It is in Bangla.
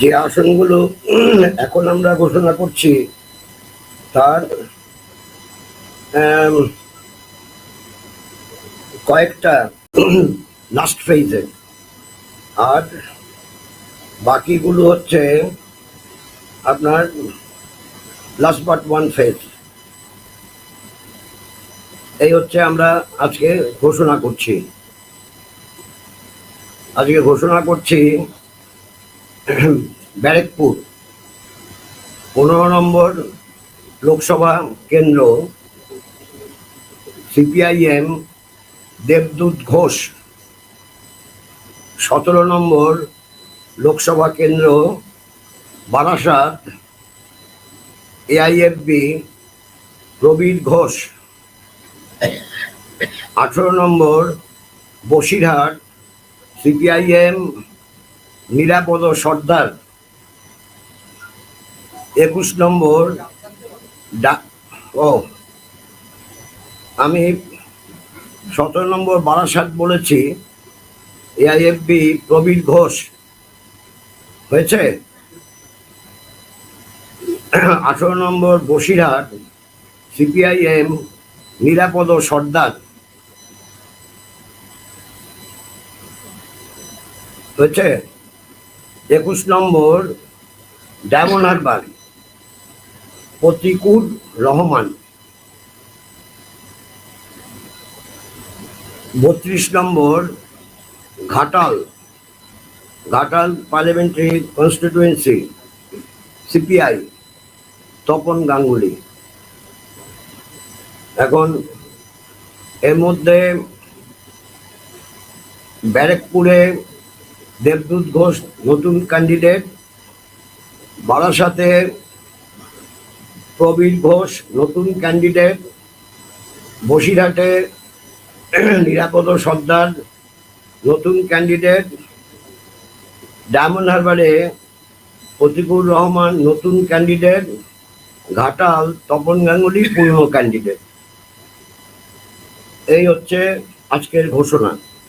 যে আসনগুলো এখন আমরা ঘোষণা করছি, তার কয়েকটা লাস্ট ফেজে আর বাকিগুলো হচ্ছে আপনার লাস্ট বাট ওয়ান ফেজ এই হচ্ছে আমরা আজকে ঘোষণা করছি। আজকে ঘোষণা করছি ব্যারেকপুর। পনেরো নম্বর লোকসভা কেন্দ্র সিপিআইএম দেবদূত ঘোষ। সতেরো নম্বর লোকসভা কেন্দ্র বারাসাত এআইএফবি প্রবীর ঘোষ। আঠেরো নম্বর বসিরহাট সিপিআইএম নিরাপদ সর্দার। একুশ নম্বর, ডা- ও, আমি সতেরো নম্বর বারাসাত বলেছি এআইএফবি প্রবীর ঘোষ। হয়েছে? আঠেরো নম্বর বসিরহাট সিপিআইএম নিরাপদ সর্দার। হয়েছে? একুশ নম্বর ডায়মন্ড হারবার প্রতিকুর রহমান। বত্রিশ number Ghatal Ghatal parliamentary constituency, CPI, Tapan Ganguly. এখন এর মধ্যে ব্যারেকপুরে দেবদূত ঘোষ নতুন ক্যান্ডিডেট বারাসাতে প্রবীর ঘোষ নতুন ক্যান্ডিডেট বসিরহাটে নিরাপদ সর্দার নতুন ক্যান্ডিডেট ডায়মন্ড হারবারে প্রতিকুর রহমান নতুন ক্যান্ডিডেট ঘাটাল তপন গাঙ্গুলি পুরনো ক্যান্ডিডেট এই হচ্ছে আজকের ঘোষণা।